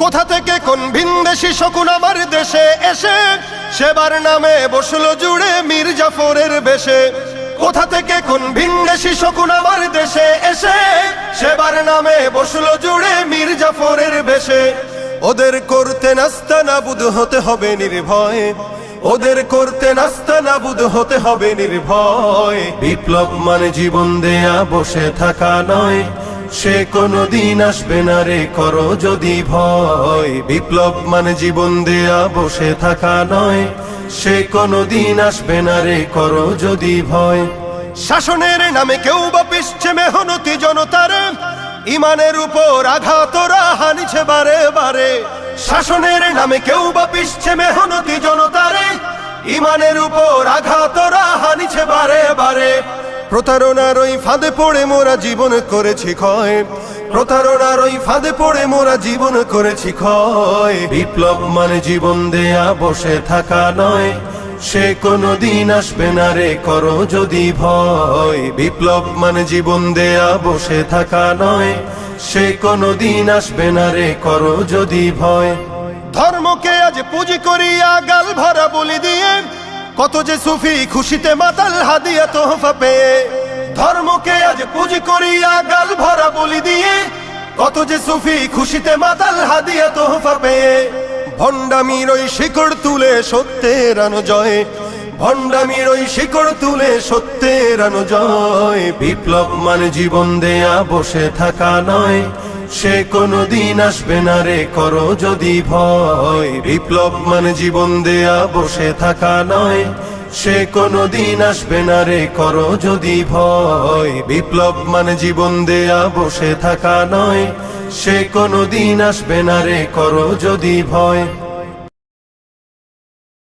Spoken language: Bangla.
কোথা থেকে কোন ভিনদেশি শকুন আমার দেশে এসে? সেবার নামে বসল জুড়ে মীর জাফরের বেশে। কোথা থেকে কোন ভিনদেশি শকুন আমার দেশে এসে? সেবার নামে বসল জুড়ে মীর জাফরের বেশে। ওদের করতে নাস্তা নাবুদ হতে হবে নির্ভয়। ওদের করতে নাস্তা নাবুদ হতে হবে নির্ভয়। বিপ্লব মানে জীবন দেয়া, বসে থাকা নয়। সে কোনো দিন আসবে না রে, করো যদি ভয়। বিপ্লব মানে জীবন দেয়া, বসে থাকা নয়। সে কোনো দিন আসবে না রে, করো যদি ভয়। শাসনের নামে কেউ বা পিসছে মেহনতি জনতার। ইমানের উপর আঘাতরা হানিছে বারে বারে। শাসনের নামে কেউ বা পিসছে মেহনতি জনতারে। ইমানের উপর আঘাতরা হানিছে বারে বারে। প্রতারণার ওই ফাঁদে পড়ে মোরা জীবন করেছি ক্ষয়। প্রতারণার ওই ফাঁদে পড়ে মোরা জীবন করেছি ক্ষয়। বিপ্লব মানে জীবন দেয়া, বসে থাকা নয়। সে কোনো দিন আসবে না রে, করো যদি ভয়। বিপ্লব মানে জীবন দেয়া, বসে থাকা নয়। সে কোনো দিন আসবে না রে, করো যদি ভয়। ধর্মকে আজ পুঁজি করিয়া গাল ভরা বলি দিয়ে কত যে সুফি খুশিতে মাতাল হাদিয়া তোহফা পেয়ে, ধর্মকে আজ পুঁজি করিয়া গাল ভরা বলি দিয়ে, কত যে সুফি খুশিতে মাতাল হাদিয়া তোহফা পেয়ে, ভণ্ডামির ওই শিকড় তুলে সত্যের জয় ভণ্ডামির ওই শিকড় তুলে সত্যের জয় বিপ্লব মানে জীবন দেয়া বসে থাকা নয়। সে কোনো দিন আসবে না রে, করো যদি ভয়। বিপ্লব মানে জীবন দেয়া, বসে থাকা নয়। সে কোনো দিন আসবে না রে, করো যদি ভয়। বিপ্লব মানে জীবন দেয়া, বসে থাকা নয়। সে কোনো দিন আসবে না রে, করো যদি ভয়।